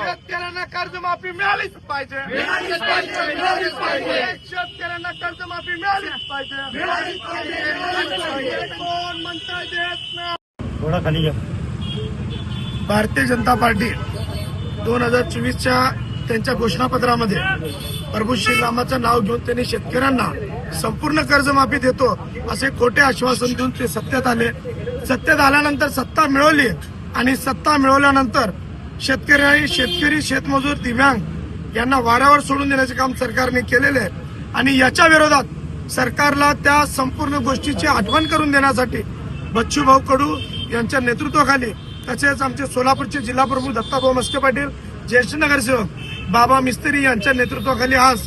शेतकऱ्यांना कर्जमाफी मिळालीच पाहिजे. शेतकऱ्यांना कर्जमाफी मिळालीच पाहिजे. कोण म्हणता देत ना थोडा खाली घ्या? भारतीय जनता पार्टी दोन हजार चोवीसच्या त्यांच्या घोषणापत्रामध्ये प्रभू श्रीरामाचं नाव घेऊन त्यांनी शेतकऱ्यांना संपूर्ण कर्जमाफी देतो असे खोटे आश्वासन देऊन ते सत्तेत आले. सत्तेत आल्यानंतर सत्ता मिळवली. आणि सत्ता मिळवल्यानंतर शेतकरी शेतकरी शेतमजूर दिव्यांग यांना वाऱ्यावर सोडून देण्याचे काम सरकारने केलेले आहे. आणि याच्या विरोधात सरकारला त्या संपूर्ण गोष्टीची आठवण करून देण्यासाठी बच्चूभाऊ कडू यांच्या नेतृत्वाखाली तसेच आमचे सोलापूरचे जिल्हाप्रमुख दत्ताभाऊ मस्के पाटील ज्येष्ठ नगरसेवक बाबा मिस्त्री यांच्या नेतृत्वाखाली आज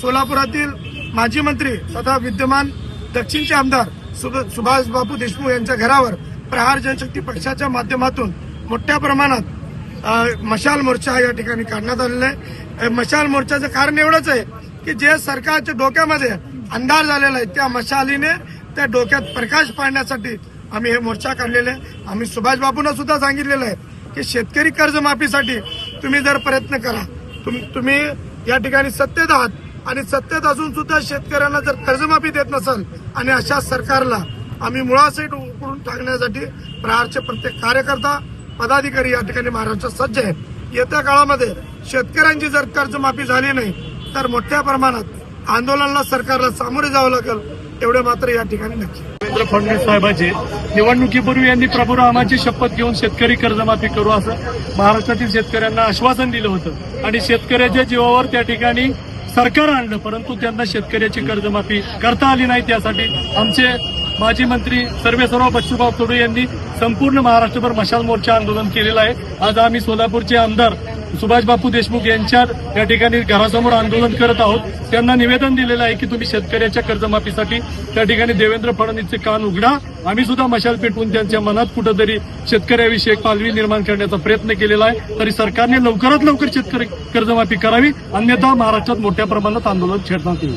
सोलापुरातील माजी मंत्री तथा विद्यमान दक्षिणचे आमदार सुभ- सुभाष बापू देशमुख यांच्या घरावर प्रहार जनशक्ती पक्षाच्या माध्यमातून मोठ्या प्रमाणात मशाल मोर्चा या ठिकाणी काढण्यात आलेला आहे मशाल मोर्चाचं कारण एवढंच आहे की जे सरकारच्या डोक्यामध्ये अंधार झालेला आहे त्या मशालीने त्या डोक्यात प्रकाश पाडण्यासाठी आम्ही हे मोर्चा काढलेले आहे. आम्ही सुभाष बाबूंना सुद्धा सांगितलेलं आहे की शेतकरी कर्जमाफीसाठी तुम्ही जर प्रयत्न करा तुम- तुम्ही या ठिकाणी सत्तेत आहात आणि सत्तेत असून सुद्धा शेतकऱ्यांना जर कर्जमाफी देत नसाल आणि अशा सरकारला आम्ही मुळासहित उकडून टाकण्यासाठी प्रहारचे प्रत्येक कार्यकर्ता पदाधिकारी या ठिकाणी महाराष्ट्रात सज्ज आहेत. येत्या काळामध्ये शेतकऱ्यांची जर कर्जमाफी झाली नाही तर मोठ्या प्रमाणात आंदोलनाला सरकारला सामोरे जावं लागेल एवढे मात्र या ठिकाणी नक्की. देवेंद्र फडणवीस साहेबांचे निवडणुकीपूर्वी यांनी प्रभुरामाची शपथ घेऊन शेतकरी कर्जमाफी करू असं महाराष्ट्रातील शेतकऱ्यांना आश्वासन दिलं होतं. आणि शेतकऱ्याच्या जीवावर त्या ठिकाणी सरकार आणलं परंतु त्यांना शेतकऱ्याची कर्जमाफी करता आली नाही त्यासाठी आमचे माजी मंत्री सर्वेसर्व बच्चूभाऊ कडू यांनी संपूर्ण महाराष्ट्रभर मशाल मोर्चा आंदोलन केलेलं आहे. आज आम्ही सोलापूरचे आमदार सुभाषबापू देशमुख यांच्या या ठिकाणी घरासमोर आंदोलन करत आहोत. त्यांना निवेदन दिलेलं आहे की तुम्ही शेतकऱ्याच्या कर्जमाफीसाठी त्या ठिकाणी देवेंद्र फडणवीसचे कान उघडा. आम्ही सुद्धा मशाल पेटवून त्यांच्या मनात कुठंतरी शेतकऱ्याविषयी एक पालवी निर्माण करण्याचा प्रयत्न केलेला आहे. तरी सरकारने लवकरात लवकर शेतकरी कर्जमाफी करावी. अन्यथा महाराष्ट्रात मोठ्या प्रमाणात आंदोलन छेडण्यात येईल